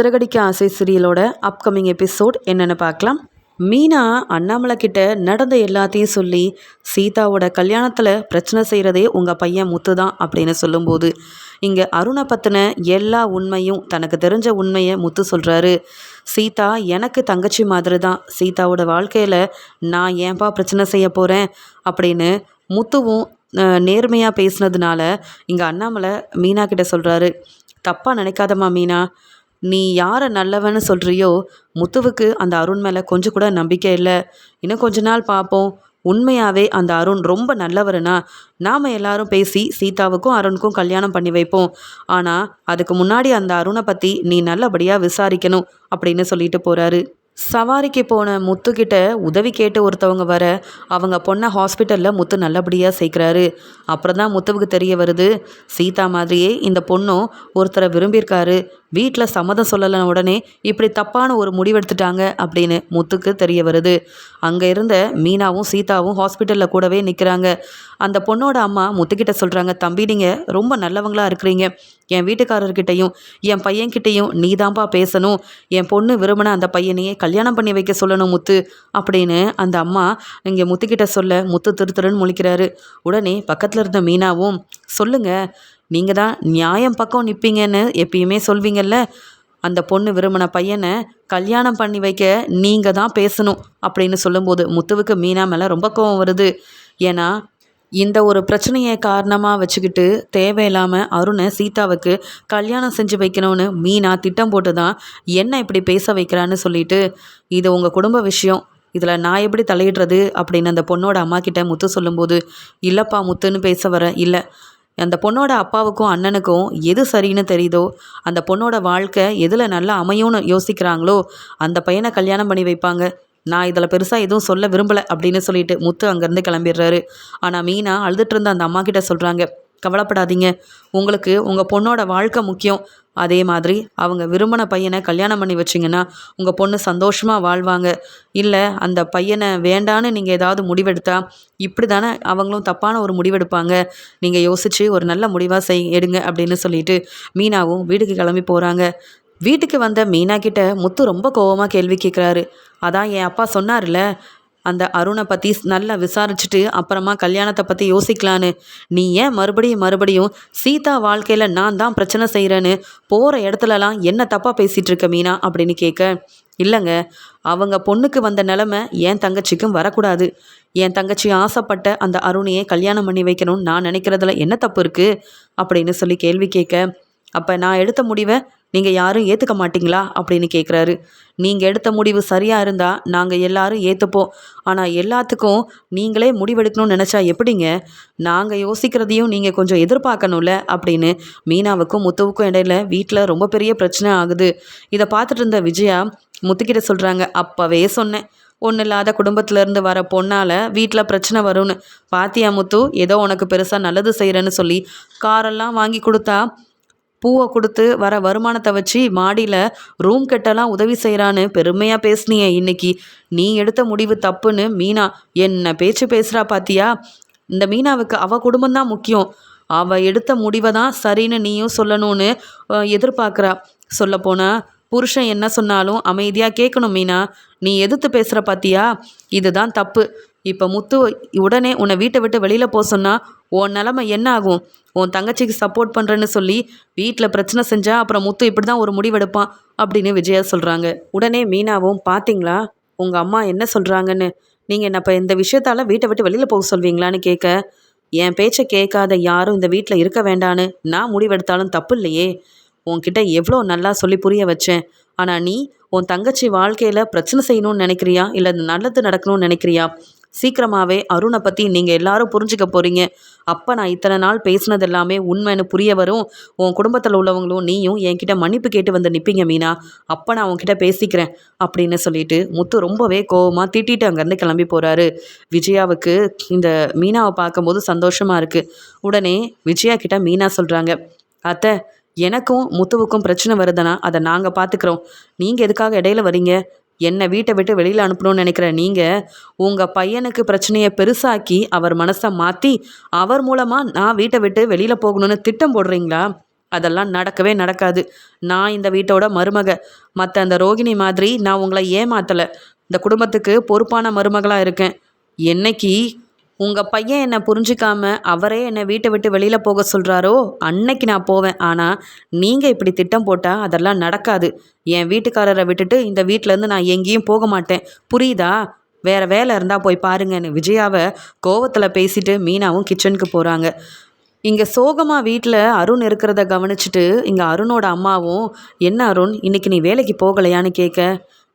சிறகடிக்க ஆசை சீரியலோட upcoming episode என்னென்னு பார்க்கலாம். மீனா அண்ணாமலை கிட்ட நடந்த எல்லாத்தையும் சொல்லி சீதாவோட கல்யாணத்தில் பிரச்சனை செய்கிறதே உங்கள் பையன் முத்து தான் அப்படின்னு சொல்லும்போது இங்கே அருணை பற்றின எல்லா உண்மையும் தனக்கு தெரிஞ்ச உண்மையை முத்து சொல்கிறாரு சீதா எனக்கு தங்கச்சி மாதிரி தான் சீதாவோட வாழ்க்கையில் நான் ஏன்பா பிரச்சனை செய்ய போகிறேன் அப்படின்னு முத்துவும் நேர்மையாக பேசுனதுனால இங்கே அண்ணாமலை மீனா கிட்ட சொல்கிறாரு தப்பாக நினைக்காதம்மா மீனா. நீ யாரை நல்லவன்னு சொல்கிறியோ முத்துவுக்கு அந்த அருண் மேலே கொஞ்சம் கூட நம்பிக்கை இல்லை. இன்னும் கொஞ்ச நாள் பார்ப்போம் உண்மையாகவே அந்த அருண் ரொம்ப நல்லவருனா நாம் எல்லாரும் பேசி சீதாவுக்கும் அருணுக்கும் கல்யாணம் பண்ணி வைப்போம். ஆனால் அதுக்கு முன்னாடி அந்த அருணை பற்றி நீ நல்லபடியாக விசாரிக்கணும் அப்படின்னு சொல்லிட்டு போகிறாரு சவாரிக்கு போன முத்துக்கிட்ட உதவி கேட்டு ஒருத்தவங்க வர அவங்க பொண்ணை ஹாஸ்பிட்டலில் முத்து நல்லபடியாக சேர்க்குறாரு. அப்புறம் தான் முத்துவுக்கு தெரிய வருது சீதா மாதிரியே இந்த பொண்ணும் ஒருத்தரை விரும்பியிருக்காரு. வீட்டில் சம்மதம் சொல்லலை உடனே இப்படி தப்பான ஒரு முடிவெடுத்துட்டாங்க அப்படின்னு முத்துக்கு தெரிய வருது. அங்கே இருந்த மீனாவும் சீதாவும் ஹாஸ்பிட்டலில் கூடவே நிற்கிறாங்க அந்த பொண்ணோட அம்மா முத்துக்கிட்ட சொல்கிறாங்க தம்பி நீங்கள் ரொம்ப நல்லவங்களாக இருக்கிறீங்க. என் வீட்டுக்காரர்கிட்டையும் என் பையன்கிட்டையும் நீ தான்ப்பா பேசணும். என் பொண்ணு விரும்பின அந்த பையனையே கல்யாணம் பண்ணி வைக்க சொல்லணும் முத்து. அப்படின்னு அந்த அம்மா இங்கே முத்துக்கிட்ட சொல்ல முத்து திருத்தருன்னு முழிக்கிறாரு. உடனே பக்கத்தில் இருந்த மீனாவும் சொல்லுங்கள் நீங்கள் தான் நியாயம் பக்கம் நிற்பீங்கன்னு எப்பயுமே சொல்வீங்கல்ல? அந்த பொண்ணு விரும்பின பையனை கல்யாணம் பண்ணி வைக்க நீங்கள் தான் பேசணும். அப்படின்னு சொல்லும்போது முத்துவுக்கு மீனா மேலே ரொம்ப கோவம் வருது. ஏன்னா இந்த ஒரு பிரச்சனையை காரணமாக வச்சுக்கிட்டு தேவையில்லாமல் அருணை சீதாவுக்கு கல்யாணம் செஞ்சு வைக்கணும்னு மீனா திட்டம் போட்டு தான் என்ன இப்படி பேச வைக்கிறான்னு சொல்லிட்டு இது உங்கள் குடும்ப விஷயம். இதில் நான் எப்படி தலையிடுறது அப்படின்னு அந்த பொண்ணோட அம்மா கிட்ட முத்து சொல்லும்போது இல்லைப்பா முத்துன்னு பேச வர இல்லை. அந்த பொண்ணோட அப்பாவுக்கும் அண்ணனுக்கும் எது சரின்னு தெரியுதோ அந்த பொண்ணோட வாழ்க்கை எதில் நல்லா அமையும்னு யோசிக்கிறாங்களோ அந்த பையனை கல்யாணம் பண்ணி வைப்பாங்க. நான் இதில் பெருசாக எதுவும் சொல்ல விரும்பலை அப்படின்னு சொல்லிட்டு முத்து அங்கேருந்து கிளம்பிடுறாரு. ஆனால் மீனா அழுதுட்டு இருந்த அந்த அம்மா கிட்ட சொல்கிறாங்க கவலைப்படாதீங்க. உங்களுக்கு உங்கள் பொண்ணோட வாழ்க்கை முக்கியம். அதே மாதிரி அவங்க விரும்பின பையனை கல்யாணம் பண்ணி வச்சிங்கன்னா உங்கள் பொண்ணு சந்தோஷமாக வாழ்வாங்க. இல்லை அந்த பையனை வேண்டான்னு நீங்கள் ஏதாவது முடிவெடுத்தா இப்படி தானே அவங்களும் தப்பான ஒரு முடிவெடுப்பாங்க. நீங்கள் யோசித்து ஒரு நல்ல முடிவாக செய் எடுங்க அப்படின்னு சொல்லிட்டு மீனாவும் வீட்டுக்கு கிளம்பி போகிறாங்க வீட்டுக்கு வந்த மீனா கிட்ட முத்து ரொம்ப கோவமாக கேள்வி கேட்குறாரு அதான் என் அப்பா சொன்னார்ல அந்த அருணை பற்றி நல்லா விசாரிச்சுட்டு அப்புறமா கல்யாணத்தை பற்றி யோசிக்கலான்னு. நீ ஏன் மறுபடியும் மறுபடியும் சீதா வாழ்க்கையில் நான் தான் பிரச்சனை செய்கிறேன்னு போகிற இடத்துலலாம் என்ன தப்பாக பேசிகிட்டு இருக்க மீனா அப்படின்னு கேட்க இல்லைங்க அவங்க பொண்ணுக்கு வந்த நிலமை என் தங்கச்சிக்கும் வரக்கூடாது. என் தங்கச்சி ஆசைப்பட்ட அந்த அருணையை கல்யாணம் பண்ணி வைக்கணும்னு நான் நினைக்கிறதுல என்ன தப்பு இருக்குது அப்படின்னு சொல்லி கேள்வி கேட்க அப்போ நான் எடுத்த முடிவை நீங்கள் யாரும் ஏற்றுக்க மாட்டிங்களா? அப்படின்னு கேட்குறாரு நீங்கள் எடுத்த முடிவு சரியாக இருந்தால் நாங்கள் எல்லாரும் ஏற்றுப்போம் ஆனால் எல்லாத்துக்கும் நீங்களே முடிவெடுக்கணும்னு நினச்சா எப்படிங்க? நாங்கள் யோசிக்கிறதையும் நீங்கள் கொஞ்சம் எதிர்பார்க்கணும்ல? அப்படின்னு மீனாவுக்கும் முத்துவுக்கும் இடையில வீட்டில் ரொம்ப பெரிய பிரச்சனை ஆகுது. இதை பார்த்துட்டு இருந்த விஜயா முத்துக்கிட்ட சொல்கிறாங்க அப்போவே சொன்னேன். ஒன்றும் இல்லாத குடும்பத்திலேருந்து வர பொண்ணால் வீட்டில் பிரச்சனை வரும்னு. பாத்தியா முத்து ஏதோ உனக்கு பெருசாக நல்லது செய்கிறேன்னு சொல்லி காரெல்லாம் வாங்கி கொடுத்தா பூவை கொடுத்து வர வருமானத்தை வச்சு மாடியில் ரூம் கட்டெல்லாம் உதவி செய்கிறான்னு பெருமையாக பேசுனியே இன்னைக்கு. நீ எடுத்த முடிவு தப்புன்னு மீனா என்ன பேச்சு பேசுகிறா பாத்தியா? இந்த மீனாவுக்கு அவள் குடும்பம்தான் முக்கியம். அவள் எடுத்த முடிவை தான் சரின்னு நீயும் சொல்லணும்னு எதிர்பார்க்குறா. சொல்லப்போனால் புருஷன் என்ன சொன்னாலும் அமைதியாக கேட்கணும் மீனா. நீ எதிர்த்து பேசுகிற பாத்தியா? இதுதான் தப்பு. இப்போ முத்து உடனே உன்னை வீட்டை விட்டு வெளியில் போக சொன்னால் உன் நிலமை என்ன ஆகும்? உன் தங்கச்சிக்கு சப்போர்ட் பண்ணுறேன்னு சொல்லி வீட்டில் பிரச்சனை செஞ்சால் அப்புறம் முத்து இப்படி தான் ஒரு முடிவெடுப்பான் அப்படின்னு விஜயா சொல்கிறாங்க உடனே மீனாவும் பார்த்தீங்களா உங்கள் அம்மா என்ன சொல்கிறாங்கன்னு நீங்கள் என்ன இப்போ இந்த விஷயத்தால் வீட்டை விட்டு வெளியில் போக சொல்வீங்களான்னு கேட்க என் பேச்சை கேட்காத யாரும் இந்த வீட்டில் இருக்க வேண்டான்னு நான் முடிவெடுத்தாலும் தப்பு இல்லையே. உன்கிட்ட எவ்வளோ நல்லா சொல்லி புரிய வச்சேன். ஆனால் நீ உன் தங்கச்சி வாழ்க்கையில் பிரச்சனை செய்யணும்னு நினைக்கிறியா? இல்லை நல்லது நடக்கணும்னு நினைக்கிறியா? சீக்கிரமாகவே அருணை பற்றி நீங்கள் எல்லாரும் புரிஞ்சுக்க போகிறீங்க அப்போ நான் இத்தனை நாள் பேசினது எல்லாமே உண்மைன்னு புரிய வரும். உன் குடும்பத்தில் உள்ளவங்களும் நீயும் என்கிட்ட மன்னிப்பு கேட்டு வந்து நிற்பீங்க மீனா. அப்போ நான் உன்கிட்ட பேசிக்கிறேன் அப்படின்னு சொல்லிட்டு முத்து ரொம்பவே கோவமாக திட்டிட்டு அங்கேருந்து கிளம்பி போகிறாரு விஜயாவுக்கு இந்த மீனாவை பார்க்கும்போது சந்தோஷமாக இருக்குது உடனே விஜயா கிட்ட மீனா சொல்கிறாங்க அத்தை எனக்கும் முத்துவுக்கும் பிரச்சனை வருதுன்னா அதை நாங்கள் பார்த்துக்குறோம் நீங்கள் எதுக்காக இடையில வரீங்க? என்னை வீட்டை விட்டு வெளியில் அனுப்பணும்னு நினைக்கிற நீங்கள் உங்கள் பையனுக்கு பிரச்சனையை பெருசாக்கி அவர் மனசை மாற்றி அவர் மூலமாக நான் வீட்டை விட்டு வெளியில் போகணும்னு திட்டம் போடுறீங்களா? அதெல்லாம் நடக்கவே நடக்காது. நான் இந்த வீட்டோட மருமக. மற்ற அந்த ரோகிணி மாதிரி நான் உங்களை ஏமாத்தலை. இந்த குடும்பத்துக்கு பொறுப்பான மருமகளாக இருக்கேன். என்னைக்கு உங்கள் பையன் என்னை புரிஞ்சிக்காம அவரே என்னை வீட்டை விட்டு வெளியில் போக சொல்கிறாரோ அன்னைக்கு நான் போவேன். ஆனால் நீங்கள் இப்படி திட்டம் போட்டால் அதெல்லாம் நடக்காது. என் வீட்டுக்காரரை விட்டுட்டு இந்த வீட்டிலேருந்து நான் எங்கேயும் போக மாட்டேன். புரியுதா? வேற வேலை இருந்தால் போய் பாருங்கன்னு விஜயாவை கோவத்தில் பேசிட்டு மீனாவும் கிச்சனுக்கு போகிறாங்க இங்கே சோகமாக வீட்டில் அருண் இருக்கிறத கவனிச்சுட்டு இங்கே அருணோட அம்மாவும் என்ன அருண் இன்னைக்கு நீ வேலைக்கு போகலையான்னு கேட்க?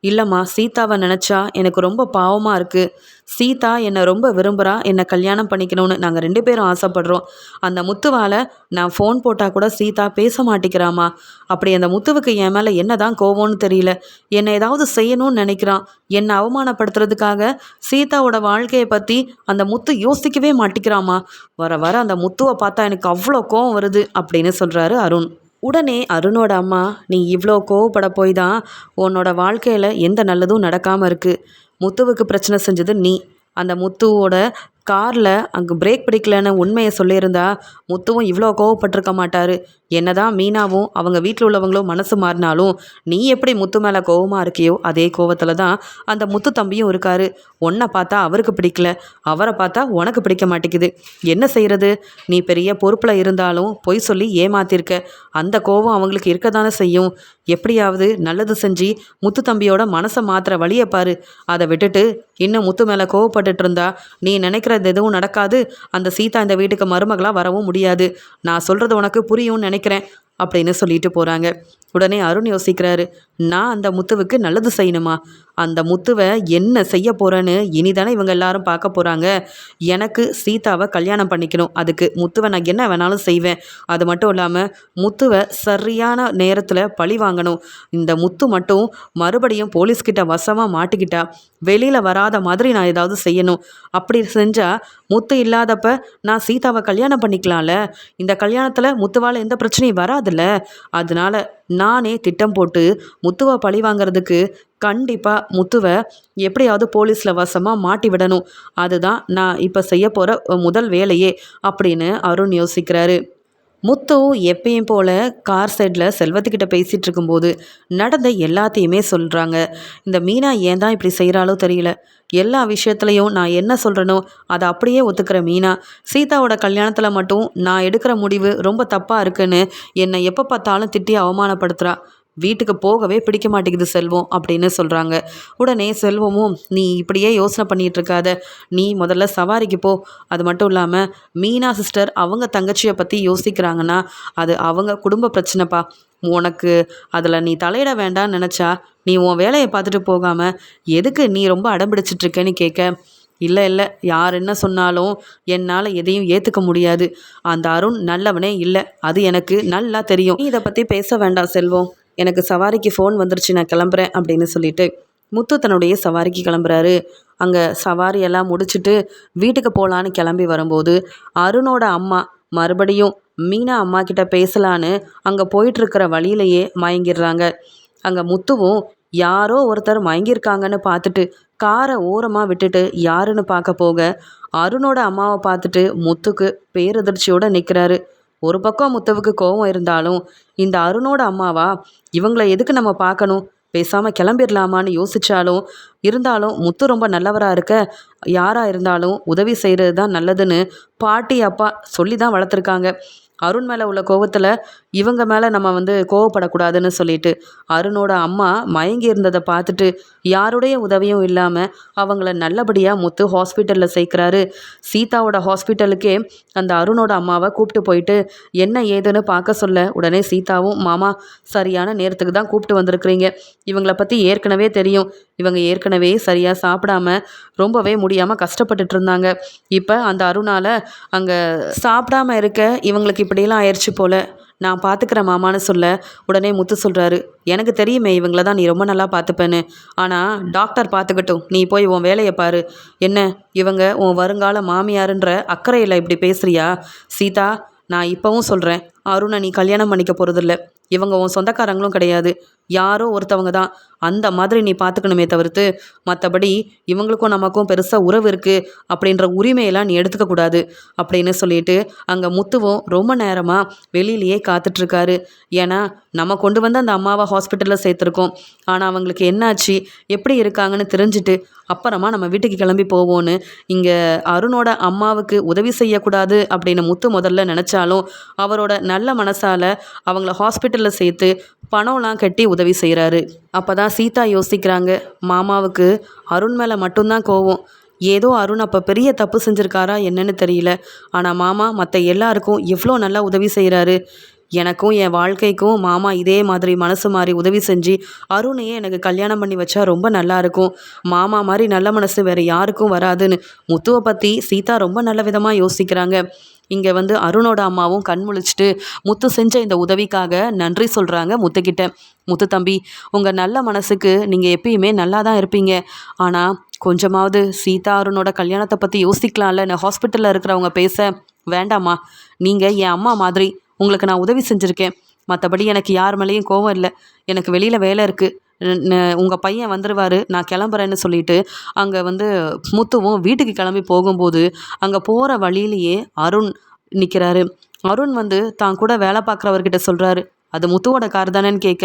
இல்லைம்மா சீதாவை நினச்சா எனக்கு ரொம்ப பாவமாக இருக்குது சீதா என்னை ரொம்ப விரும்புகிறா என்னை கல்யாணம் பண்ணிக்கணும்னு நாங்கள் ரெண்டு பேரும் ஆசைப்படுறோம். அந்த முத்துவால் நான் ஃபோன் போட்டால் கூட சீதா பேச மாட்டேங்கிறாமா அப்படி அந்த முத்துவுக்கு என் மேலே என்ன தான் கோவம்னு தெரியல. என்னை ஏதாவது செய்யணும்னு நினைக்கிறான். என்னை அவமானப்படுத்துறதுக்காக சீதாவோட வாழ்க்கையை பற்றி அந்த முத்து யோசிக்கவே மாட்டேங்கிறாமா வர வர அந்த முத்துவை பார்த்தா எனக்கு அவ்வளோ கோவம் வருது அப்படின்னு சொல்கிறாரு அருண். உடனே அருணோட அம்மா நீ இவ்வளோ கோவப்பட போய் தான் உன்னோட வாழ்க்கையில் எந்த நல்லதும் நடக்காமல் இருக்குது முத்துவுக்கு பிரச்சனை செஞ்சது நீ. அந்த முத்துவோட காரில் அங்கே பிரேக் பிடிக்கலன்னு உண்மையை சொல்லியிருந்தா முத்துவும் இவ்வளோ கோவப்பட்டிருக்க மாட்டார். என்னதான் மீனாவும் அவங்க வீட்டில் உள்ளவங்களும் மனசு மாறினாலும் நீ எப்படி முத்து மேலே கோவமாக இருக்கியோ அதே கோவத்தில் தான் அந்த முத்து தம்பியும் இருக்காரு. உன்னை பார்த்தா அவருக்கு பிடிக்கல. அவரை பார்த்தா உனக்கு பிடிக்க மாட்டேங்குது. என்ன செய்கிறது நீ பெரிய பொறுப்பில் இருந்தாலும் பொய் சொல்லி ஏமாத்திருக்க. அந்த கோவம் அவங்களுக்கு இருக்க தானே செய்யும். எப்படியாவது நல்லது செஞ்சு முத்து தம்பியோட மனசை மாத்திர வழியை பாரு. அதை விட்டுட்டு இன்னும் முத்து மேலே கோவப்பட்டுட்டு இருந்தா நீ நினைக்கிறது எதுவும் நடக்காது. அந்த சீதா இந்த வீட்டுக்கு மருமகளாக வரவும் முடியாது. நான் சொல்கிறது உனக்கு புரியும்னு நினைக்கிறேன் அப்படின்னு சொல்லிட்டு போகிறாங்க உடனே அருண் யோசிக்கிறாரு நான் அந்த முத்துவுக்கு நல்லது செய்யணுமா? அந்த முத்துவை என்ன செய்ய போகிறேன்னு இனிதானே இவங்க எல்லாரும் பார்க்க போகிறாங்க எனக்கு சீதாவை கல்யாணம் பண்ணிக்கணும். அதுக்கு முத்துவை நான் என்ன வேணாலும் செய்வேன். அது மட்டும் இல்லாமல் முத்துவை சரியான நேரத்தில் பழி வாங்கணும். இந்த முத்து மட்டும் மறுபடியும் போலீஸ்கிட்ட வசமாக மாட்டிக்கிட்டா வெளியில் வராத மாதிரி நான் ஏதாவது செய்யணும். அப்படி செஞ்சால் முத்து இல்லாதப்ப நான் சீதாவை கல்யாணம் பண்ணிக்கலாம்ல? இந்த கல்யாணத்தில் முத்துவால் எந்த பிரச்சனையும் வராதுல்ல? அதனால நானே திட்டம் போட்டு முத்துவை பழி வாங்குறதுக்கு கண்டிப்பாக முத்துவை எப்படியாவது போலீஸில் வசமாக மாட்டி விடணும். அதுதான் நான் இப்போ செய்ய போகிற முதல் வேலையே அப்படின்னு அருண் யோசிக்கிறாரு. முத்து எப்பயும் போல் கார் சைடில் செல்வத்துக்கிட்ட பேசிகிட்டு இருக்கும்போது நடந்த எல்லாத்தையுமே சொல்கிறாங்க இந்த மீனா ஏன் தான் இப்படி செய்கிறாலோ தெரியல. எல்லா விஷயத்துலையும் நான் என்ன சொல்கிறேனோ அதை அப்படியே ஒத்துக்கிற மீனா. சீதாவோட கல்யாணத்தில் மட்டும் நான் எடுக்கிற முடிவு ரொம்ப தப்பாக இருக்குன்னு என்னை எப்போ பார்த்தாலும் திட்டி அவமானப்படுத்துகிறா வீட்டுக்கு போகவே பிடிக்க மாட்டேங்குது செல்வம் அப்படின்னு சொல்கிறாங்க உடனே செல்வமும் நீ இப்படியே யோசனை பண்ணிகிட்டு இருக்காத. நீ முதல்ல சவாரிக்கு போ. அது மட்டும் இல்லாமல் மீனா சிஸ்டர் அவங்க தங்கச்சியை பற்றி யோசிக்கிறாங்கன்னா அது அவங்க குடும்ப பிரச்சனைப்பா. உனக்கு அதில் நீ தலையிட வேண்டாம்னு நினச்சா நீ உன் வேலையை பார்த்துட்டு போகாமல் எதுக்கு நீ ரொம்ப அடம்பிடிச்சிட்ருக்கேன்னு கேட்க இல்லை இல்லை. யார் என்ன சொன்னாலும் என்னால் எதையும் ஏற்றுக்க முடியாது. அந்த அருண் நல்லவனே இல்லை. அது எனக்கு நல்லா தெரியும். நீ இதை பற்றி பேச வேண்டாம் செல்வம். எனக்கு சவாரிக்கு ஃபோன் வந்துருச்சு நான் கிளம்புறேன் அப்படின்னு சொல்லிட்டு முத்து தன்னுடைய சவாரிக்கு கிளம்புறாரு. அங்கே சவாரியெல்லாம் முடிச்சுட்டு வீட்டுக்கு போகலான்னு கிளம்பி வரும்போது அருணோட அம்மா மறுபடியும் மீனா அம்மா கிட்ட பேசலான்னு அங்கே போயிட்டுருக்கிற வழியிலையே மயங்கிடுறாங்க. அங்கே முத்துவும் யாரோ ஒருத்தர் மயங்கியிருக்காங்கன்னு பார்த்துட்டு காரை ஓரமாக விட்டுட்டு யாருன்னு பார்க்க போக அருணோட அம்மாவை பார்த்துட்டு முத்துக்கு பேரதிர்ச்சியோடு நிற்கிறாரு ஒரு பக்கம் முத்துவுக்கு கோவம் இருந்தாலும் இந்த அருணோட அம்மாவா? இவங்களை எதுக்கு நம்ம பார்க்கணும்? பேசாமல் கிளம்பிடலாமான்னு யோசித்தாலும் இருந்தாலும் முத்து ரொம்ப நல்லவராக இருக்க யாராக இருந்தாலும் உதவி செய்கிறது தான் நல்லதுன்னு பாட்டி அப்பா சொல்லி தான் வளர்த்துருக்காங்க. அருண் மேலே உள்ள கோவத்தில் இவங்க மேலே நம்ம வந்து கோவப்படக்கூடாதுன்னு சொல்லிட்டு அருணோட அம்மா மயங்கி இருந்ததை பார்த்துட்டு யாருடைய உதவியும் இல்லாமல் அவங்கள நல்லபடியாக முத்து ஹாஸ்பிட்டலில் சேர்க்குறாரு. சீதாவோட ஹாஸ்பிட்டலுக்கே அந்த அருணோட அம்மாவை கூப்பிட்டு போயிட்டு என்ன ஏதுன்னு பார்க்க சொல்ல. உடனே சீதாவும் மாமா சரியான நேரத்துக்கு தான் கூப்பிட்டு வந்திருக்கிறீங்க. இவங்கள பற்றி ஏற்கனவே தெரியும். இவங்க ஏற்கனவே சரியாக சாப்பிடாம ரொம்பவே முடியாமல் கஷ்டப்பட்டுட்டு இருந்தாங்க. இப்போ அந்த அருணால் அங்கே சாப்பிடாம இருக்க இவங்களுக்கு இப்படியெல்லாம் ஆயிடுச்சு போல். நான் பார்த்துக்கிறேன் மாமான்னு சொல்ல. உடனே முத்து சொல்கிறாரு எனக்கு தெரியுமே இவங்கள தான் நீ ரொம்ப நல்லா பார்த்துப்பேன்னு ஆனால் டாக்டர் பார்த்துக்கட்டும் நீ போய் உன் வேலையை பாரு. என்ன இவங்க உன் வருங்கால மாமியாருன்ற அக்கறையில் இப்படி பேசுகிறியா சீதா நான் இப்போவும் சொல்கிறேன் அருணை நீ கல்யாணம் பண்ணிக்க போகிறதில்ல இவங்க உன் சொந்தக்காரங்களும் கிடையாது. யாரோ ஒருத்தவங்க தான். அந்த மாதிரி நீ பார்த்துக்கணுமே தவிர்த்து மற்றபடி இவங்களுக்கும் நமக்கும் பெருசாக உறவு இருக்குது அப்படின்ற உரிமையெல்லாம் நீ எடுத்துக்க கூடாது. அப்படின்னு சொல்லிட்டு அங்கே முத்துவும் ரொம்ப நேரமாக வெளியிலேயே காத்துட்ருக்காரு. ஏன்னா நம்ம கொண்டு வந்து அந்த அம்மாவை ஹாஸ்பிட்டலில் சேர்த்துருக்கோம். ஆனால் அவங்களுக்கு என்னாச்சு? எப்படி இருக்காங்கன்னு தெரிஞ்சுட்டு அப்புறமா நம்ம வீட்டுக்கு கிளம்பி போவோன்னு இங்கே அருணோட அம்மாவுக்கு உதவி செய்யக்கூடாது அப்படின்னு முத்து முதல்ல நினச்சாலும் அவரோட நல்ல மனசால் அவங்கள ஹாஸ்பிட்டலில் சேர்த்து பணம்லாம் கட்டி உதவி செய்கிறாரு அப்போ தான் சீதா யோசிக்கிறாங்க மாமாவுக்கு அருண் மேலே மட்டும்தான் கோவம். ஏதோ அருண் அப்போ பெரிய தப்பு செஞ்சுருக்காரா என்னன்னு தெரியல. ஆனால் மாமா மற்ற எல்லாருக்கும் எவ்வளோ நல்லா உதவி செய்கிறாரு எனக்கும் என் வாழ்க்கைக்கும் மாமா இதே மாதிரி மனசு மாதிரி உதவி செஞ்சு அருணையே எனக்கு கல்யாணம் பண்ணி வச்சா ரொம்ப நல்லா இருக்கும். மாமா மாதிரி நல்ல மனசு வேறு யாருக்கும் வராதுன்னு. முத்துவை பற்றி சீதா ரொம்ப நல்ல விதமாக யோசிக்கிறாங்க. இங்கே வந்து அருணோட அம்மாவும் கண் முழிச்சிட்டு முத்து செஞ்ச இந்த உதவிக்காக நன்றி சொல்கிறாங்க முத்துக்கிட்ட. முத்து தம்பி உங்கள் நல்ல மனசுக்கு நீங்கள் எப்பயுமே நல்லா தான் இருப்பீங்க. ஆனால் கொஞ்சமாவது சீதா அருணோட கல்யாணத்தை பற்றி யோசிக்கலாம்ல. நான் ஹாஸ்பிட்டலில் இருக்கிறவங்க பேச. வேண்டாம்மா. நீங்கள் என் அம்மா மாதிரி. உங்களுக்கு நான் உதவி செஞ்சுருக்கேன். மற்றபடி எனக்கு யார் மேலேயும் கோவம் இல்லை. எனக்கு வெளியில் வேலை இருக்குது உங்கள் பையன் வந்துடுவார் நான் கிளம்புறேன்னு சொல்லிட்டு அங்கே வந்து முத்துவும் வீட்டுக்கு கிளம்பி போகும்போது அங்கே போகிற வழியிலேயே அருண் நிற்கிறாரு அருண் வந்து தான் கூட வேலை பார்க்குறவர்கிட்ட சொல்கிறாரு அது முத்துவோட கார் தானேன்னு கேட்க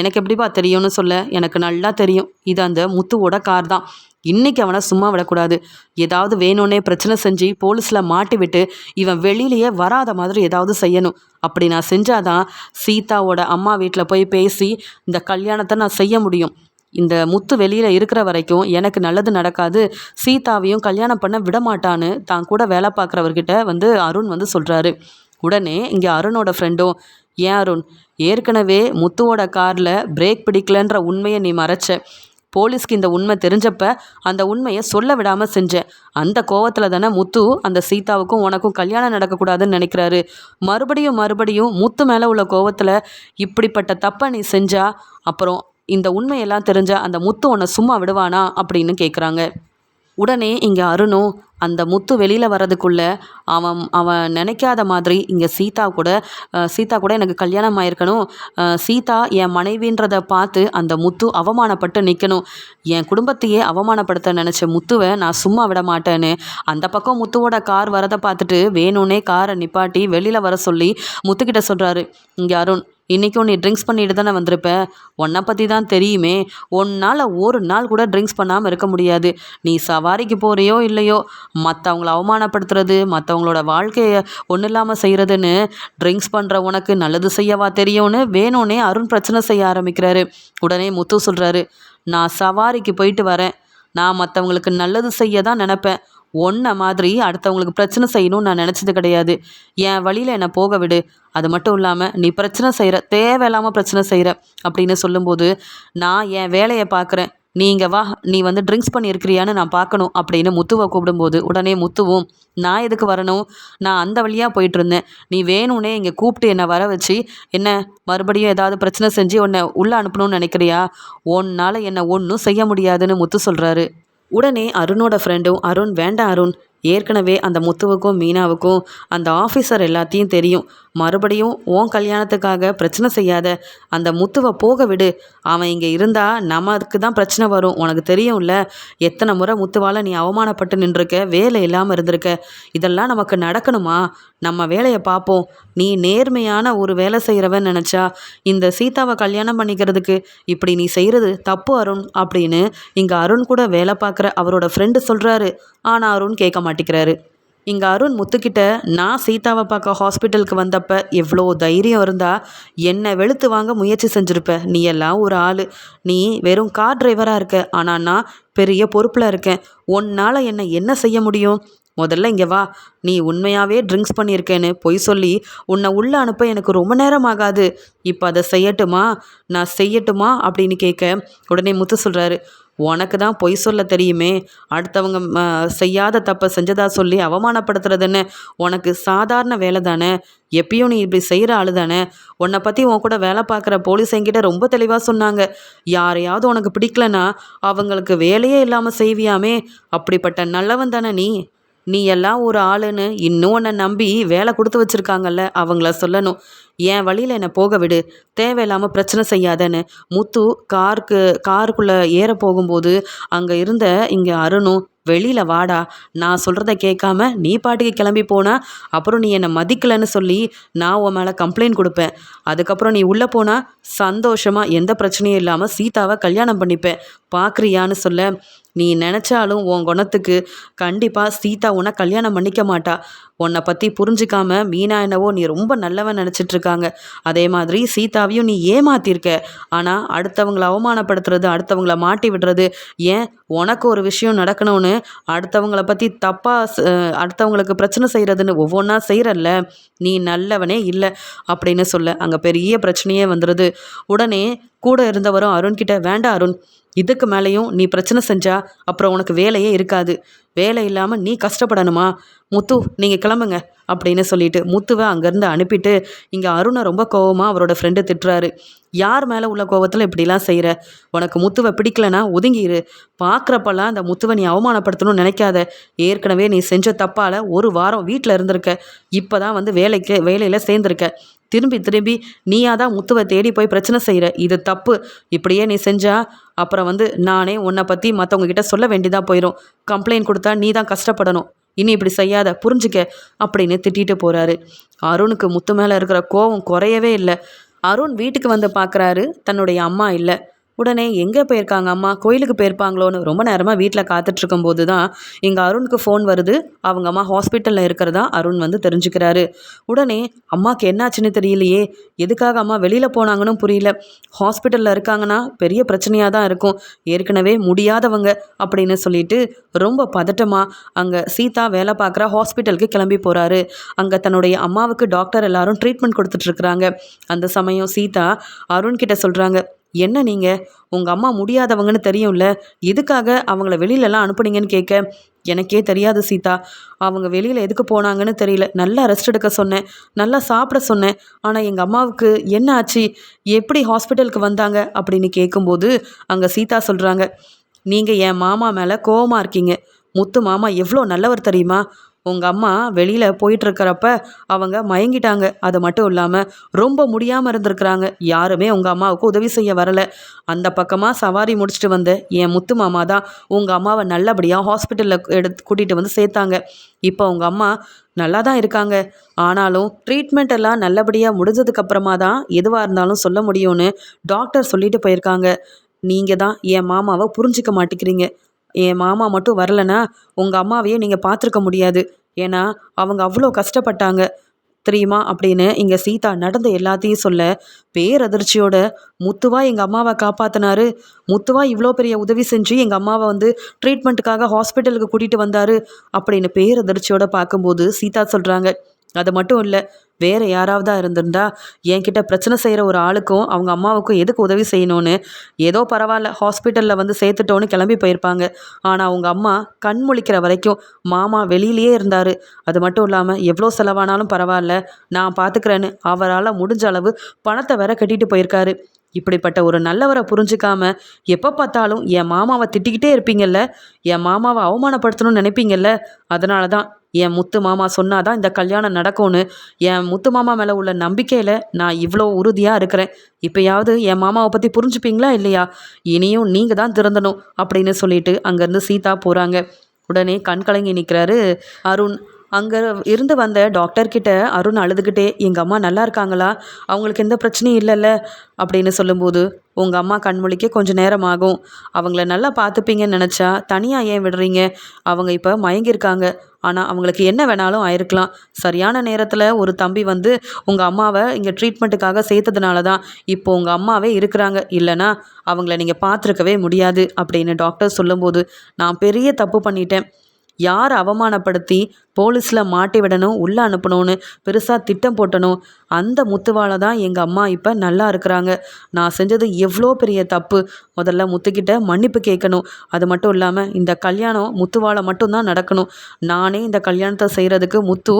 எனக்கு எப்படிப்பா தெரியும்னு சொல்ல? எனக்கு நல்லா தெரியும். இது அந்த முத்துவோட கார் தான். இன்னைக்கு அவனை சும்மா விடக்கூடாது. ஏதாவது வேணும்னே பிரச்சனை செஞ்சு போலீஸில் மாட்டி விட்டு இவன் வெளியிலேயே வராத மாதிரி ஏதாவது செய்யணும். அப்படி நான் செஞ்சாதான் சீதாவோட அம்மா வீட்டில் போய் பேசி இந்த கல்யாணத்தை நான் செய்ய முடியும். இந்த முத்து வெளியில் இருக்கிற வரைக்கும் எனக்கு நல்லது நடக்காது. சீதாவையும் கல்யாணம் பண்ண விட மாட்டான்னு தான் கூட வேலை பார்க்குறவர்கிட்ட வந்து அருண் வந்து சொல்கிறாரு உடனே இங்கே அருணோட ஃப்ரெண்டும் ஏன் அருண்? ஏற்கனவே முத்துவோட காரில் பிரேக் பிடிக்கலன்ற உண்மையை நீ மறைச்ச. போலீஸ்க்கு இந்த உண்மை தெரிஞ்சப்ப அந்த உண்மையை சொல்ல விடாமல் செஞ்சேன் அந்த கோவத்தில் தானே முத்து அந்த சீதாவுக்கும் உனக்கும் கல்யாணம் நடக்கக்கூடாதுன்னு நினைக்கிறாரு. மறுபடியும் மறுபடியும் முத்து மேலே உள்ள கோவத்தில் இப்படிப்பட்ட தப்பை நீ செஞ்சா அப்புறம் இந்த உண்மையெல்லாம் தெரிஞ்ச அந்த முத்து உன்னை சும்மா விடுவானா அப்படின்னு கேட்குறாங்க உடனே இங்கே அருணும் அந்த முத்து வெளியில் வரதுக்குள்ளே அவன் அவன் நினைக்காத மாதிரி இங்கே சீதா கூட சீதா கூட எனக்கு கல்யாணம் ஆயிருக்கணும். சீதா என் மனைவின்றதை பார்த்து அந்த முத்து அவமானப்பட்டு நிற்கணும் என் குடும்பத்தையே அவமானப்படுத்த நினச்ச முத்துவை நான் சும்மா விட மாட்டேன்னு அந்த பக்கம் முத்துவோட கார் வரதை பார்த்துட்டு வேணும்னே காரை நிப்பாட்டி வெளியில் வர சொல்லி முத்துக்கிட்ட சொல்கிறாரு இங்கே அருண் இன்றைக்கும் நீ ட்ரிங்க்ஸ் பண்ணிட்டு தானே வந்திருப்ப? உன்னை பற்றி தான் தெரியுமே. ஒன்னால் ஒரு நாள் கூட ட்ரிங்க்ஸ் பண்ணாமல் இருக்க முடியாது. நீ சவாரிக்கு போகிறியோ இல்லையோ மற்றவங்கள அவமானப்படுத்துறது மற்றவங்களோட வாழ்க்கையை ஒன்றும் இல்லாமல் செய்கிறதுன்னு ட்ரிங்க்ஸ் பண்ணுற உனக்கு நல்லது செய்யவா தெரியும்னு வேணும்னே அருண் பிரச்சனை செய்ய ஆரம்பிக்கிறாரு. உடனே முத்து சொல்கிறாரு நான் சவாரிக்கு போயிட்டு வரேன். நான் மற்றவங்களுக்கு நல்லது செய்ய தான் நினப்பேன். ஒன்றை மாதிரி அடுத்தவங்களுக்கு பிரச்சனை செய்யணும்னு நான் நினச்சது கிடையாது. என் வழியில் என்னை போக விடு. அது மட்டும் இல்லாமல் நீ பிரச்சனை செய்கிற தேவையில்லாமல் பிரச்சனை செய்கிற அப்படின்னு சொல்லும்போது நான் என் வேலையை பார்க்குறேன். நீங்கள் வா நீ வந்து ட்ரிங்க்ஸ் பண்ணியிருக்கிறியான்னு நான் பார்க்கணும் அப்படின்னு முத்துவை கூப்பிடும்போது உடனே முத்துவும் நான் எதுக்கு வரணும்? நான் அந்த வழியாக போயிட்டுருந்தேன் நீ வேணும்னே இங்கே கூப்பிட்டு என்னை வர வச்சு என்ன மறுபடியும் ஏதாவது பிரச்சனை செஞ்சு உன்னை உள்ளே அனுப்பணும்னு நினைக்கிறியா? உன்னால் என்னை ஒன்றும் செய்ய முடியாதுன்னு முத்து சொல்கிறாரு உடனே அருணோட ஃப்ரெண்டும் அருண் வேண்டாம் அருண். ஏற்கனவே அந்த முத்துவுக்கும் மீனாவுக்கும் அந்த ஆஃபீஸர் எல்லாத்தையும் தெரியும். மறுபடியும் ஓன் கல்யாணத்துக்காக பிரச்சனை செய்யாத அந்த முத்துவை போக விடு. அவன் இங்கே இருந்தால் நமக்கு தான் பிரச்சனை வரும். உனக்கு தெரியும்ல எத்தனை முறை முத்துவால் நீ அவமானப்பட்டு நின்றுருக்க வேலை இல்லாமல் இருந்திருக்க. இதெல்லாம் நமக்கு நடக்கணுமா? நம்ம வேலையை பார்ப்போம். நீ நேர்மையான ஒரு வேலை செய்கிறவன் நினச்சா இந்த சீதாவை கல்யாணம் பண்ணிக்கிறதுக்கு இப்படி நீ செய்கிறது தப்பு அருண் அப்படின்னு இங்கே அருண் கூட வேலை பார்க்குற அவரோட ஃப்ரெண்டு சொல்கிறாரு ஆனால் அருண் கேட்க மாட்டேங்கிறாரு. இங்கே அருண் முத்துக்கிட்ட நான் சீதாவை பார்க்க ஹாஸ்பிட்டலுக்கு வந்தப்போ எவ்வளோ தைரியம் இருந்தால் என்னை வெளுத்து வாங்க முயற்சி செஞ்சுருப்ப. நீ எல்லாம் ஒரு ஆள். நீ வெறும் கார் டிரைவராக இருக்க. ஆனால் நான் பெரிய பொறுப்பில் இருக்கேன். உன்னால் என்னை என்ன செய்ய முடியும்? முதல்ல இங்கே வா. நீ உண்மையாகவே ட்ரிங்க்ஸ் பண்ணியிருக்கேன்னு பொய் சொல்லி உன்னை உள்ளே அனுப்ப எனக்கு ரொம்ப நேரம் ஆகாது. இப்போ அதை செய்யட்டுமா? நான் செய்யட்டுமா? அப்படின்னு கேட்க உடனே முத்து சொல்கிறாரு உனக்கு தான் பொய் சொல்ல தெரியுமே. அடுத்தவங்க செய்யாத தப்பை செஞ்சதா சொல்லி அவமானப்படுத்துறதுன்னு உனக்கு சாதாரண வேலை தானே. எப்பயும் நீ இப்படி செய்கிற ஆளு தானே. உன்னை பற்றி உன் கூட வேலை பார்க்குற போலீஸ் என்கிட்ட ரொம்ப தெளிவாக சொன்னாங்க. யாரையாவது உனக்கு பிடிக்கலனா அவங்களுக்கு வேலையே இல்லாமல் செய்வியாமே. அப்படிப்பட்ட நல்லவன் தானே நீ. நீ எல்லாம் ஒரு ஆளுன்னு இன்னும் உன்னை நம்பி வேலை கொடுத்து வச்சுருக்காங்கல்ல அவங்கள சொல்லணும். என் வழியில் என்னை போக விடு. தேவையில்லாமல் பிரச்சனை செய்யாதன்னு. முத்து காருக்கு காருக்குள்ளே ஏற போகும்போது அங்கே இருந்த இங்கே அருணும் வெளியில் வாடா. நான் சொல்கிறத கேட்காம நீ பாட்டுக்கு கிளம்பி போனா அப்புறம் நீ என்னை மதிக்கலைன்னு சொல்லி நான் உன் மேலே கம்ப்ளைண்ட் கொடுப்பேன். அதுக்கப்புறம் நீ உள்ளே போனால் சந்தோஷமாக எந்த பிரச்சனையும் இல்லாமல் சீதாவை கல்யாணம் பண்ணிப்பேன். பார்க்குறியான்னு சொல்ல நீ நினச்சாலும் உன் குணத்துக்கு கண்டிப்பாக சீதா உன்னை கல்யாணம் பண்ணிக்க மாட்டா. உன்னை பற்றி புரிஞ்சிக்காம மீனா என்னவோ நீ ரொம்ப நல்லவன் நினச்சிட்டு இருக்காங்க. அதே மாதிரி சீதாவையும் நீ ஏமாத்திருக்க. ஆனால் அடுத்தவங்கள அவமானப்படுத்துறது அடுத்தவங்கள மாட்டி விடுறது ஏன்? உனக்கு ஒரு விஷயம் நடக்கணும்னு அடுத்தவங்கள பற்றி தப்பாக அடுத்தவங்களுக்கு பிரச்சனை செய்கிறதுன்னு ஒவ்வொன்றா செய்கிறல்ல நீ நல்லவனே இல்லை அப்படின்னு சொல்ல. அங்கே பெரிய பிரச்சனையே வந்துடுது உடனே கூட இருந்தவரும் அருண்கிட்ட வேண்டாம் அருண் இதுக்கு மேலேயும் நீ பிரச்சனை செஞ்சா அப்புறம் உனக்கு வேலையே இருக்காது. வேலை இல்லாமல் நீ கஷ்டப்படணுமா? முத்து நீங்கள் கிளம்புங்க அப்படின்னு சொல்லிட்டு முத்துவை அங்கேருந்து அனுப்பிட்டு இங்கே அருணை ரொம்ப கோவமாக அவரோட ஃப்ரெண்டு திட்டுறாரு. யார் மேலே உள்ள கோவத்தில் இப்படிலாம் செய்கிற உனக்கு முத்துவை பிடிக்கலனா ஒதுங்கிரு பார்க்குறப்பெல்லாம் அந்த முத்துவை நீ அவமானப்படுத்தணும்னு நினைக்காத. ஏற்கனவே நீ செஞ்ச தப்பால் ஒரு வாரம் வீட்டில் இருந்திருக்க. இப்போ தான் வந்து வேலைக்கு வேலையில் சேர்ந்துருக்க. திரும்பி திரும்பி நீயாக தான் முத்துவை தேடி போய் பிரச்சனை செய்கிற இது தப்பு. இப்படியே நீ செஞ்சா அப்புறம் வந்து நானே உன்னை பற்றி மற்றவங்க கிட்ட சொல்ல வேண்டியதாக போயிடும் கம்ப்ளைண்ட் கொடுத்தா நீ தான் கஷ்டப்படணும். இனி இப்படி செய்யாத புரிஞ்சுக்க அப்படின்னு திட்டிட்டு போகிறாரு அருணுக்கு முத்து மேலே இருக்கிற கோவம் குறையவே இல்லை. அருண் வீட்டுக்கு வந்து பார்க்குறாரு தன்னுடைய அம்மா இல்லை. உடனே எங்கே போயிருக்காங்க அம்மா? கோயிலுக்கு போயிருப்பாங்களோன்னு ரொம்ப நேரமாக வீட்டில் காத்துட்ருக்கும் போது தான் இங்கே அருணுக்கு ஃபோன் வருது. அவங்க அம்மா ஹாஸ்பிட்டலில் இருக்கிறதா அருண் வந்து தெரிஞ்சுக்கிறாரு. உடனே அம்மாவுக்கு என்னாச்சுன்னு தெரியலையே. எதுக்காக அம்மா வெளியில் போனாங்கன்னு புரியல. ஹாஸ்பிட்டலில் இருக்காங்கன்னா பெரிய பிரச்சனையாக தான் இருக்கும். ஏற்கனவே முடியாதவங்க அப்படின்னு சொல்லிட்டு ரொம்ப பதட்டமாக அங்கே சீதா வேலை பார்க்குற ஹாஸ்பிட்டலுக்கு கிளம்பி போகிறாரு அங்கே தன்னுடைய அம்மாவுக்கு டாக்டர் எல்லாரும் ட்ரீட்மெண்ட் கொடுத்துட்ருக்குறாங்க. அந்த சமயம் சீதா அருண்கிட்ட சொல்கிறாங்க என்ன நீங்கள் உங்கள் அம்மா முடியாதவங்கன்னு தெரியும்ல. எதுக்காக அவங்கள வெளியிலலாம் அனுப்புனீங்கன்னு கேட்க? எனக்கே தெரியாது சீதா. அவங்க வெளியில் எதுக்கு போனாங்கன்னு தெரியல. நல்லா ரெஸ்ட் எடுக்க சொன்னேன். நல்லா சாப்பிட சொன்னேன். ஆனால் எங்கள் அம்மாவுக்கு என்ன ஆச்சு? எப்படி ஹாஸ்பிட்டலுக்கு வந்தாங்க? அப்படின்னு கேட்கும்போது அங்கே சீதா சொல்கிறாங்க நீங்கள் என் மாமா மேலே கோவமாக இருக்கீங்க. முத்து மாமா எவ்வளோ நல்லவர் தெரியுமா? உங்கள் அம்மா வெளியில் போயிட்டுருக்கிறப்ப அவங்க மயங்கிட்டாங்க. அது மட்டும் இல்லாமல் ரொம்ப முடியாமல் இருந்திருக்கிறாங்க. யாருமே உங்கள் அம்மாவுக்கு உதவி செய்ய வரலை. அந்த பக்கமாக சவாரி முடிச்சுட்டு வந்த என் முத்து மாமா தான் உங்கள் அம்மாவை நல்லபடியாக ஹாஸ்பிட்டலில் எடுத்து கூட்டிகிட்டு வந்து சேர்த்தாங்க. இப்போ உங்கள் அம்மா நல்லா தான் இருக்காங்க. ஆனாலும் ட்ரீட்மெண்ட் எல்லாம் நல்லபடியாக முடிஞ்சதுக்கப்புறமா தான் எதுவாக இருந்தாலும் சொல்ல முடியும்னு டாக்டர் சொல்லிட்டு போயிருக்காங்க. நீங்கள் தான் என் மாமாவை புரிஞ்சிக்க மாட்டேங்கிறீங்க. என் மாமா மட்டும் வரலனா உங்கள் அம்மாவையே நீங்கள் பார்த்துருக்க முடியாது. ஏன்னா அவங்க அவ்வளோ கஷ்டப்பட்டாங்க. தெரியுமா? அப்படின்னு இங்கே சீதா நடந்த எல்லாத்தையும் சொல்ல பேரதிர்ச்சியோட முத்துவா எங்கள் அம்மாவை காப்பாற்றினாரு முத்துவா இவ்வளோ பெரிய உதவி செஞ்சு எங்கள் அம்மாவை வந்து ட்ரீட்மெண்ட்டுக்காக ஹாஸ்பிட்டலுக்கு கூட்டிகிட்டு வந்தார். அப்படின்னு பேரதிர்ச்சியோட பார்க்கும்போது சீதா சொல்கிறாங்க அது மட்டும் இல்லை வேறு யாராவதா இருந்திருந்தா என்கிட்ட பிரச்சனை செய்கிற ஒரு ஆளுக்கும் அவங்க அம்மாவுக்கும் எதுக்கு உதவி செய்யணும்னு ஏதோ பரவாயில்ல ஹாஸ்பிட்டலில் வந்து சேர்த்துட்டோன்னு கிளம்பி போயிருப்பாங்க. ஆனால் அவங்க அம்மா கண் முழிக்கிற வரைக்கும் மாமா வெளியிலேயே இருந்தார். அது மட்டும் இல்லாமல் எவ்வளோ செலவானாலும் பரவாயில்ல நான் பார்த்துக்கிறேன்னு அவரால் முடிஞ்ச அளவு பணத்தை வேற கட்டிட்டு போயிருக்காரு. இப்படிப்பட்ட ஒரு நல்லவரை புரிஞ்சுக்காம எப்போ பார்த்தாலும் என் மாமாவை திட்டிக்கிட்டே இருப்பீங்கல்ல? என் மாமாவை அவமானப்படுத்தணும்னு நினைப்பீங்கல்ல? அதனால தான் என் முத்து மாமா சொன்னாதான் இந்த கல்யாணம் நடக்கும்னு. என் முத்து மாமா மேலே உள்ள நம்பிக்கையில் நான் இவ்வளோ உறுதியாக இருக்கிறேன். இப்போயாவது என் மாமாவை பற்றி புரிஞ்சுப்பீங்களா இல்லையா? இனியும் நீங்கள் தான் திறந்தணும் அப்படின்னு சொல்லிட்டு அங்கேருந்து சீதா போகிறாங்க உடனே கண் கலங்கி நிற்கிறாரு அருண். அங்கே இருந்து வந்த டாக்டர்கிட்ட அருண் அழுதுகிட்டே எங்கள் அம்மா நல்லா இருக்காங்களா? அவங்களுக்கு எந்த பிரச்சனையும் இல்லைல்ல? அப்படின்னு சொல்லும்போது உங்கள் அம்மா கண்மொழிக்க கொஞ்சம் நேரம் ஆகும். அவங்கள நல்லா பார்த்துப்பீங்கன்னு நினச்சா தனியாக ஏன் விடுறீங்க? அவங்க இப்போ மயங்கியிருக்காங்க. ஆனால் அவங்களுக்கு என்ன வேணாலும் ஆயிருக்கலாம். சரியான நேரத்தில் ஒரு தம்பி வந்து உங்கள் அம்மாவை இங்கே ட்ரீட்மெண்ட்டுக்காக சேர்த்ததுனால தான் இப்போ உங்கள் அம்மாவே இருக்கிறாங்க. இல்லைனா அவங்கள நீங்கள் பார்த்துருக்கவே முடியாது. அப்படின்னு டாக்டர் சொல்லும்போது நான் பெரிய தப்பு பண்ணிட்டேன். யார் அவமானப்படுத்தி போலீஸில் மாட்டி விடணும் உள்ளே அனுப்பணும்னு பெருசாக திட்டம் போட்டணும். அந்த முத்துவால தான் எங்கள் அம்மா இப்போ நல்லா இருக்கிறாங்க. நான் செஞ்சது எவ்வளோ பெரிய தப்பு? முதல்ல முத்துக்கிட்ட மன்னிப்பு கேட்கணும் அது மட்டும் இல்லாமல் இந்த கல்யாணம் முத்துவால் மட்டும்தான் நடக்கணும். நானே இந்த கல்யாணத்தை செய்கிறதுக்கு முத்து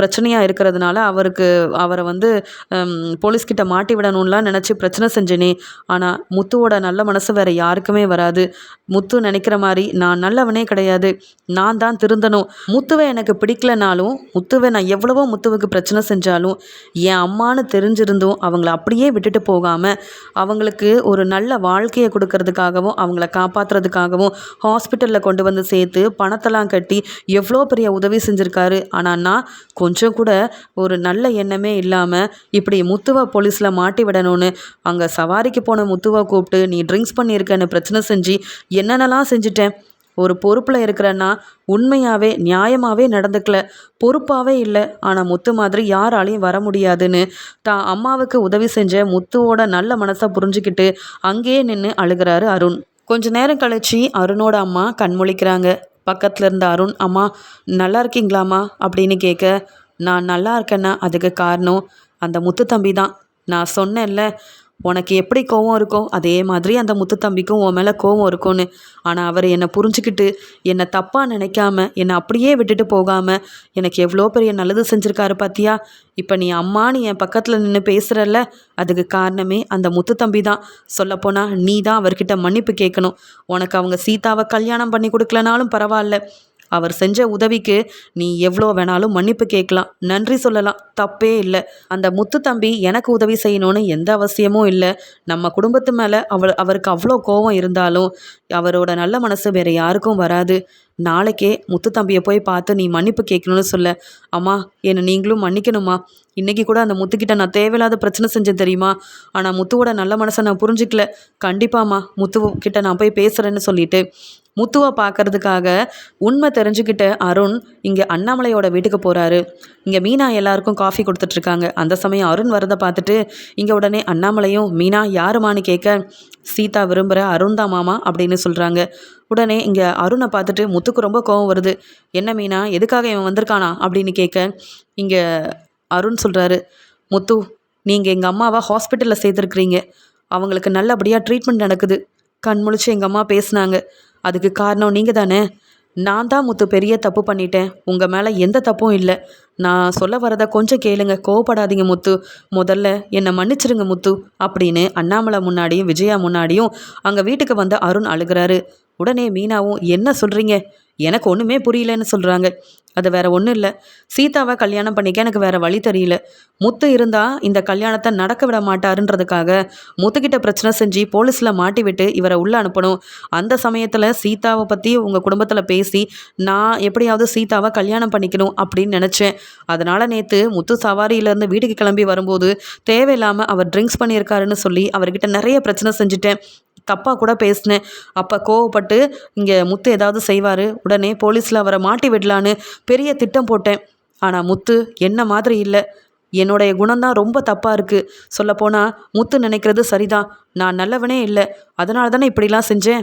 பிரச்சனையாக இருக்கிறதுனால அவருக்கு அவரை வந்து போலீஸ்கிட்ட மாட்டி விடணும்லாம் நினச்சி பிரச்சனை செஞ்சேனே. ஆனால் முத்துவோட நல்ல மனசு வேறு யாருக்குமே வராது. முத்து நினைக்கிற மாதிரி நான் நல்லவனே கிடையாது. நான் தான் திருந்தணும். முத்துவை எனக்கு பிடிக்கலனாலும் முத்துவை நான் எவ்வளவோ முத்துவுக்கு பிரச்சனை செஞ்சாலும் என் அம்மானு தெரிஞ்சிருந்தும் அவங்கள அப்படியே விட்டுட்டு போகாமல் அவங்களுக்கு ஒரு நல்ல வாழ்க்கையை கொடுக்கறதுக்காகவும் அவங்கள காப்பாற்றுறதுக்காகவும் ஹாஸ்பிட்டலில் கொண்டு வந்து சேர்த்து பணத்தெல்லாம் கட்டி எவ்வளோ பெரிய உதவி செஞ்சுருக்காரு. ஆனால் நான் கொஞ்சம் கூட ஒரு நல்ல எண்ணமே இல்லாமல் இப்படி முத்துவா போலீஸில் மாட்டி விடணும்னு அங்கே சவாரிக்கு போன முத்துவை கூப்பிட்டு நீ ட்ரிங்க்ஸ் பண்ணியிருக்கன்னு பிரச்சனை செஞ்சு என்னென்னலாம் செஞ்சுட்டேன் ஒரு பொறுப்பில் இருக்கிறன்னா உண்மையாகவே நியாயமாகவே நடந்துக்கல. பொறுப்பாகவே இல்லை. ஆனால் முத்து மாதிரி யாராலையும் வர முடியாதுன்னு தான் அம்மாவுக்கு உதவி செஞ்ச முத்துவோட நல்ல மனசை புரிஞ்சுக்கிட்டு அங்கேயே நின்று அழுகிறாரு அருண். கொஞ்ச நேரம் கழிச்சு அருணோட அம்மா கண்முழிக்கிறாங்க பக்கத்தில் இருந்த அருண் அம்மா நல்லா இருக்கீங்களாம்மா? அப்படின்னு கேட்க நான் நல்லா இருக்கேன்னா அதுக்கு காரணம் அந்த முத்து தம்பி தான். நான் சொன்னேன்ல உனக்கு எப்படி கோவம் இருக்கோ அதே மாதிரி அந்த முத்து தம்பிக்கும் உன் மேலே கோவம் இருக்கும்னு. ஆனால் அவர் என்னை புரிஞ்சுக்கிட்டு என்னை தப்பாக நினைக்காம என்னை அப்படியே விட்டுட்டு போகாமல் எனக்கு எவ்வளோ பெரிய நல்லது செஞ்சுருக்காரு பார்த்தியா இப்போ நீ அம்மானு என் பக்கத்தில் நின்று பேசுகிறல்ல அதுக்கு காரணமே அந்த முத்து தம்பி தான் சொல்லப்போனால் நீ தான் அவர்கிட்ட மன்னிப்பு கேட்கணும். உனக்கு அவங்க சீதாவை கல்யாணம் பண்ணி கொடுக்கலனாலும் பரவாயில்ல. அவர் செஞ்ச உதவிக்கு நீ எவ்வளோ வேணாலும் மன்னிப்பு கேட்கலாம். நன்றி சொல்லலாம். தப்பே இல்லை. அந்த முத்து தம்பி எனக்கு உதவி செய்யணும்னு எந்த அவசியமும் இல்லை. நம்ம குடும்பத்து மேலே அவள் அவருக்கு அவ்வளோ கோபம் இருந்தாலும் அவரோட நல்ல மனசு வேறு யாருக்கும் வராது. நாளைக்கே முத்து தம்பியை போய் பார்த்து நீ மன்னிப்பு கேட்கணும்னு சொல்ல. அம்மா என்னை நீங்களும் மன்னிக்கணுமா இன்றைக்கி கூட அந்த முத்துக்கிட்ட நான் தேவையில்லாத பிரச்சனை செஞ்சேன் தெரியுமா? ஆனால் முத்துவோட நல்ல மனசை நான் புரிஞ்சிக்கல. கண்டிப்பாம்மா முத்து கிட்ட நான் போய் பேசுகிறேன்னு சொல்லிட்டு முத்துவை பார்க்கறதுக்காக உண்மை தெரிஞ்சுக்கிட்ட அருண் இங்கே அண்ணாமலையோட வீட்டுக்கு போகிறாரு இங்கே மீனா எல்லாருக்கும் காஃபி கொடுத்துட்ருக்காங்க. அந்த சமயம் அருண் வரதை பார்த்துட்டு இங்கே உடனே அண்ணாமலையும் மீனா யாருமான்னு கேட்க சீதா விரும்புகிற அருண் தான் மாமா அப்படின்னு சொல்கிறாங்க உடனே இங்கே அருணை பார்த்துட்டு முத்துக்கு ரொம்ப கோவம் வருது. என்ன மீனா எதுக்காக இவன் வந்திருக்கானா? அப்படின்னு கேட்க இங்கே அருண் சொல்கிறாரு முத்து நீங்கள் எங்கள் அம்மாவை ஹாஸ்பிட்டலில் சேர்த்துருக்குறீங்க. அவங்களுக்கு நல்லபடியாக ட்ரீட்மெண்ட் நடக்குது. கண் முழிச்சு எங்கள் அம்மா பேசுனாங்க. அதுக்கு காரணம் நீங்கள் தானே நான் தான் முத்து பெரிய தப்பு பண்ணிட்டேன். உங்கள் மேலே எந்த தப்பும் இல்லை. நான் சொல்ல வரதை கொஞ்சம் கேளுங்க. கோவப்படாதீங்க முத்து. முதல்ல என்னை மன்னிச்சிருங்க முத்து அப்படின்னு அண்ணாமலை முன்னாடியும் விஜயா முன்னாடியும் அங்கே வீட்டுக்கு வந்து அருண் அழுகிறாரு. உடனே மீனாவும் என்ன சொல்கிறீங்க எனக்கு ஒன்றுமே புரியலன்னு சொல்கிறாங்க அது வேற ஒன்றும் இல்லை. சீதாவை கல்யாணம் பண்ணிக்க எனக்கு வேற வழி தெரியல. முத்து இருந்தால் இந்த கல்யாணத்தை நடக்க விட மாட்டாருன்றதுக்காக முத்துக்கிட்ட பிரச்சனை செஞ்சு போலீஸில் மாட்டி விட்டு இவரை உள்ளே அனுப்பணும். அந்த சமயத்தில் சீதாவை பற்றி உங்கள் குடும்பத்தில் பேசி நான் எப்படியாவது சீதாவை கல்யாணம் பண்ணிக்கணும் அப்படின்னு நினச்சேன். அதனால் நேற்று முத்து சவாரியிலேருந்து வீட்டுக்கு கிளம்பி வரும்போது தேவையில்லாமல் அவர் ட்ரிங்க்ஸ் பண்ணியிருக்காருன்னு சொல்லி அவர்கிட்ட நிறைய பிரச்சனை செஞ்சுட்டேன். தப்பாக கூட பேசினேன். அப்போ கோவப்பட்டு இங்கே முத்து ஏதாவது செய்வார்? உடனே போலீஸில் அவரை மாட்டி விடலான்னு பெரிய திட்டம் போட்டேன். ஆனால் முத்து என்ன மாதிரி இல்லை. என்னுடைய குணம்தான் ரொம்ப தப்பாக இருக்குது சொல்லப்போனால் முத்து நினைக்கிறது சரிதான். நான் நல்லவனே இல்லை. அதனால தானே இப்படிலாம் செஞ்சேன்?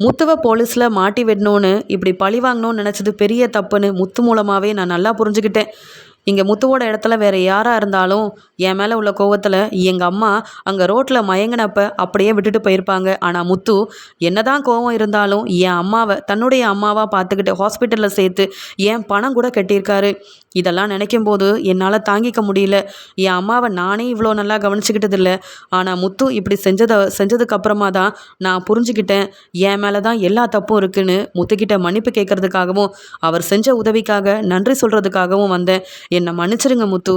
முத்துவை போலீஸில் மாட்டி விடணும்னு இப்படி பழி வாங்கணும்னு நினச்சது பெரிய தப்புன்னு முத்து மூலமாகவே நான் நல்லா புரிஞ்சுக்கிட்டேன். இங்கே முத்துவோட இடத்துல வேறு யாராக இருந்தாலும் என் மேலே உள்ள கோவத்தில் எங்கள் அம்மா அங்கே ரோட்டில் மயங்கினப்ப அப்படியே விட்டுட்டு போயிருப்பாங்க. ஆனால் முத்து என்னதான் கோவம் இருந்தாலும் என் அம்மாவை தன்னுடைய அம்மாவாக பார்த்துக்கிட்டு ஹாஸ்பிட்டலில் சேர்த்து என் பணம் கூட கட்டியிருக்காரு. இதெல்லாம் நினைக்கும் போது என்னால் தாங்கிக்க முடியல. என் அம்மாவை நானே இவ்வளோ நல்லா கவனிச்சுக்கிட்டதில்ல. ஆனால் முத்து இப்படி செஞ்சதை செஞ்சதுக்கப்புறமா தான் நான் புரிஞ்சுக்கிட்டேன். என் மேலே தான் எல்லா தப்பும் இருக்குன்னு முத்துக்கிட்ட மன்னிப்பு கேட்கறதுக்காகவும் அவர் செஞ்ச உதவிக்காக நன்றி சொல்கிறதுக்காகவும் வந்தேன். என்னை மன்னிச்சிருங்க முத்து.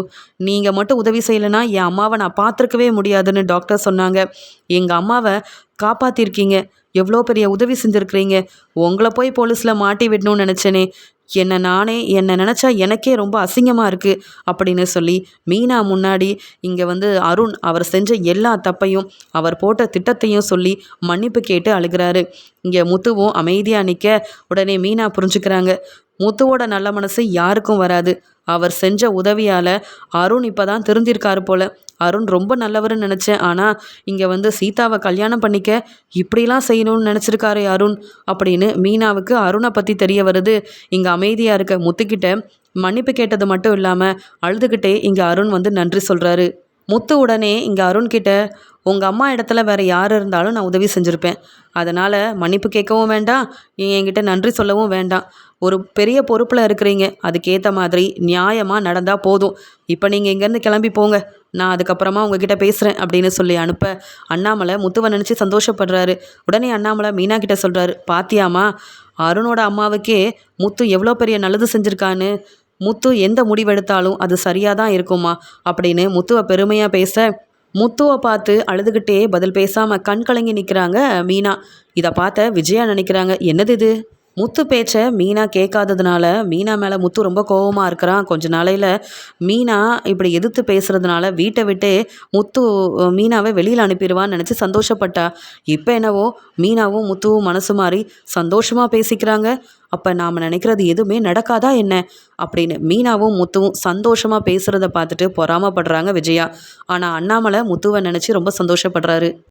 நீங்கள் மட்டும் உதவி செய்யலைன்னா என் அம்மாவை நான் பார்த்துருக்கவே முடியாதுன்னு டாக்டர் சொன்னாங்க. எங்கள் அம்மாவை காப்பாற்றிருக்கீங்க எவ்வளோ பெரிய உதவி செஞ்சுருக்கிறீங்க. உங்களை போய் போலீஸில் மாட்டி விடணும்னு நினச்சேனே. என்னை நானே என்னை நினச்சா எனக்கே ரொம்ப அசிங்கமாக இருக்குது அப்படின்னு சொல்லி மீனா முன்னாடி இங்கே வந்து அருண் அவர் செஞ்ச எல்லா தப்பையும் அவர் போட்ட திட்டத்தையும் சொல்லி மன்னிப்பு கேட்டு அழுகிறாரு. இங்கே முத்துவும் அமைதியாக நிற்க உடனே மீனா புரிஞ்சுக்கிறாங்க. முத்துவோட நல்ல மனசு யாருக்கும் வராது. அவர் செஞ்ச உதவியால் அருண் இப்போ தான் திருந்திருக்காரு போல. அருண் ரொம்ப நல்லவர்னு நினச்சேன். ஆனால் இங்கே வந்து சீதாவை கல்யாணம் பண்ணிக்க இப்படிலாம் செய்யணும்னு நினச்சிருக்காரு அருண். அப்படின்னு மீனாவுக்கு அருணை பற்றி தெரிய வருது. இங்கே அமைதியாக இருக்க முத்துக்கிட்ட மன்னிப்பு கேட்டது மட்டும் இல்லாமல் அழுதுகிட்டே இங்கே அருண் வந்து நன்றி சொல்கிறாரு முத்து உடனே இங்கே அருண்கிட்ட உங்கள் அம்மா இடத்துல வேறு யார் இருந்தாலும் நான் உதவி செஞ்சுருப்பேன். அதனால் மன்னிப்பு கேட்கவும் வேண்டாம் நீங்கள் என்கிட்ட நன்றி சொல்லவும் வேண்டாம். ஒரு பெரிய பொறுப்பில் இருக்கிறீங்க. அதுக்கேற்ற மாதிரி நியாயமாக நடந்தால் போதும். இப்போ நீங்கள் இங்கேருந்து கிளம்பி போங்க. நான் அதுக்கப்புறமா உங்ககிட்ட பேசுகிறேன் அப்படின்னு சொல்லி அனுப்ப அண்ணாமலை முத்துவை நினச்சி சந்தோஷப்படுறாரு. உடனே அண்ணாமலை மீனா கிட்ட சொல்கிறாரு பாத்தியாமா அருணோட அம்மாவுக்கே முத்து எவ்வளோ பெரிய நல்லது செஞ்சுருக்கான்னு. முத்து எந்த முடிவெடுத்தாலும் அது சரியாக தான் இருக்குமா அப்படின்னு முத்துவை பெருமையாக பேச முத்துவை பார்த்து அழுதுகிட்டே பதில் பேசாமல் கண் கலங்கி நிற்கிறாங்க மீனா. இதை பார்த்த விஜயா நினைக்கிறாங்க என்னது இது? முத்து பேச்சை மீனா கேட்காததுனால மீனா மேலே முத்து ரொம்ப கோபமாக இருக்கிறான். கொஞ்ச நாளையில் மீனா இப்படி எதிர்த்து பேசுகிறதுனால வீட்டை விட்டே முத்து மீனாவை வெளியில் அனுப்பிடுவான்னு நினச்சி சந்தோஷப்பட்டா. இப்போ என்னவோ மீனாவும் முத்துவும் மனசு மாறி சந்தோஷமாக பேசிக்கிறாங்க. அப்போ நாம் நினைக்கிறது எதுவுமே நடக்காதா என்ன? அப்படின்னு மீனாவும் முத்துவும் சந்தோஷமாக பேசுகிறத பார்த்துட்டு பொறாமப்படுறாங்க விஜயா. ஆனால் அண்ணாமலை முத்துவை நினச்சி ரொம்ப சந்தோஷப்படுறாரு.